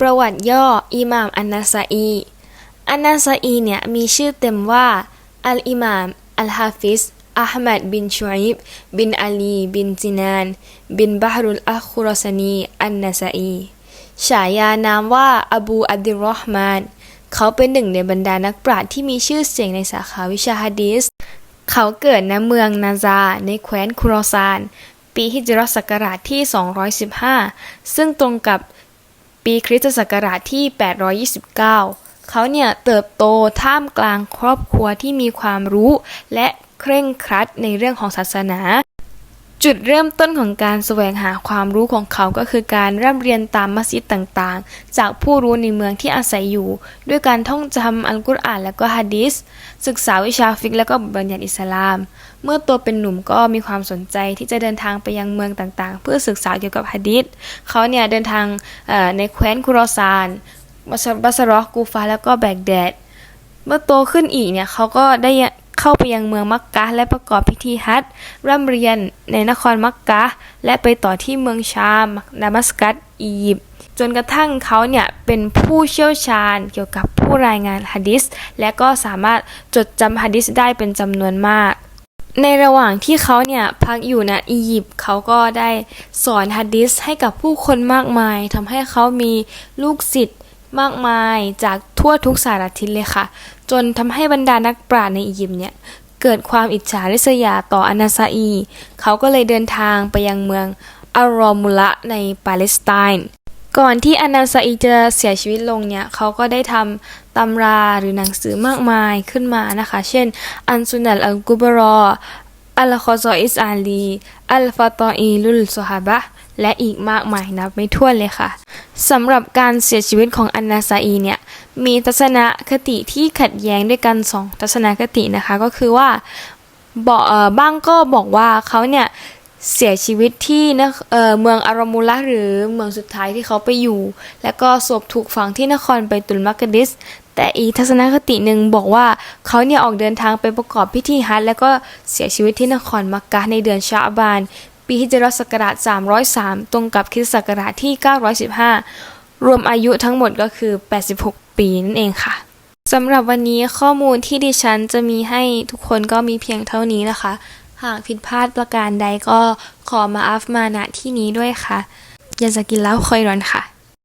ประวัติย่ออิหม่ามอันนาซาอีอันนาซาอีเนี่ยมีชื่อเต็มว่า อัลอิหม่าม อัลฮาฟิซอัลมัดบินชุอิบบินอาลีบินจินานบินบาฮรุลอัคุรอซานีอันนาซาอีฉายานามว่าอบูอับดิลรอฮ์มานเขาเป็นหนึ่งในบรรดานักปราชญ์ที่มีชื่อเสียงในสาขาวิชาฮะดีษเขาเกิดณเมืองนาซาในแคว้นคุรอซาน ปีฮิจรัสศักราชที่ 215 ซึ่งตรงกับ ปีคริสตศักราชที่ 829 เขาเนี่ยเติบโตท่ามกลางครอบครัวที่มีความรู้ และเคร่งครัดในเรื่องของศาสนา จุดเริ่มต้นของการแสวงหาความรู้ของเขาก็คือการร่ำเรียนตามมัสยิดต่างๆ จากผู้รู้ในเมืองที่อาศัยอยู่ ด้วยการท่องจำอัลกุรอานและก็ฮะดีษศึกษาวิชาฟิกและก็บัญญัติอิสลาม เมื่อตัวเป็นหนุ่มก็มีความสนใจที่จะเดินทางไปยังเมืองต่างๆ เพื่อศึกษาเกี่ยวกับฮะดีษเขาเนี่ยเดินทางในแคว้นคุรอซานบัสบัสรอกูฟาแล้วก็แบกแดด เมื่อโตขึ้นอีกเนี่ยเขาก็ได้ เข้าไปยังเมืองมักกะและประกอบพิธีฮัจญ์ร่ำเรียนในนครมักกะและไปต่อที่เมืองชามดามัสกัสอียิปต์จนกระทั่งเขาเนี่ยเป็นผู้เชี่ยวชาญเกี่ยวกับผู้รายงานฮะดิษและก็สามารถจดจำฮะดิษได้เป็นจำนวนมาก ในระหว่างที่เขาเนี่ยพักอยู่ณอียิปต์เขาก็ได้สอนฮะดิษให้กับผู้คนมากมายทำให้เขามีลูกศิษย์ มากมายจากทั่วทุกสารทิศเลยค่ะ จนทำให้บรรดานักปราชญ์ในอียิปต์เนี่ยเกิดความอิจฉาริษยาต่ออานาซาอี เขาก็เลยเดินทางไปยังเมืองอารอมุละในปาเลสไตน์ก่อนที่อานาซาอีจะเสียชีวิตลงเนี่ยเขาก็ได้ทำตำราหรือหนังสือมากมายขึ้นมานะคะ เช่น อันซุนัลอัลกุบรอ อัลคอซออิสอาลี อัลฟาตออีลุลซฮาบะและอีกมากมายนับไม่ถ้วนเลยค่ะ สำหรับการเสียชีวิตของอันนาซาอีเนี่ยมีทัศนคติที่ขัดแย้งด้วยกันสองทัศนคตินะคะก็คือว่าบอกเออบ้างก็บอกว่าเขาเนี่ยเสียชีวิตที่นะเอ่อเมืองอารามูละหรือเมืองสุดท้ายที่เขาไปอยู่ แล้วก็ศพถูกฝังที่นครไบตุลมักดิส แต่อีทัศนคติหนึ่งบอกว่าเขาเนี่ยออกเดินทางไปประกอบพิธีฮัจแล้วก็เสียชีวิตที่นครมักกะในเดือนชาบาน ปีฮิจรัสศักราช 303 ตรงกับคริสตศักราชที่ 915 รวมอายุทั้งหมดก็คือ 86 ปีนั่นเองค่ะสำหรับวันนี้ข้อมูลที่ดิฉันจะมีให้ทุกคนก็มีเพียงเท่านี้นะคะ หากผิดพลาดประการใดก็ขอมาอัฟมาณที่นี้ด้วยค่ะยาสกินแล้วคอยรอนค่ะ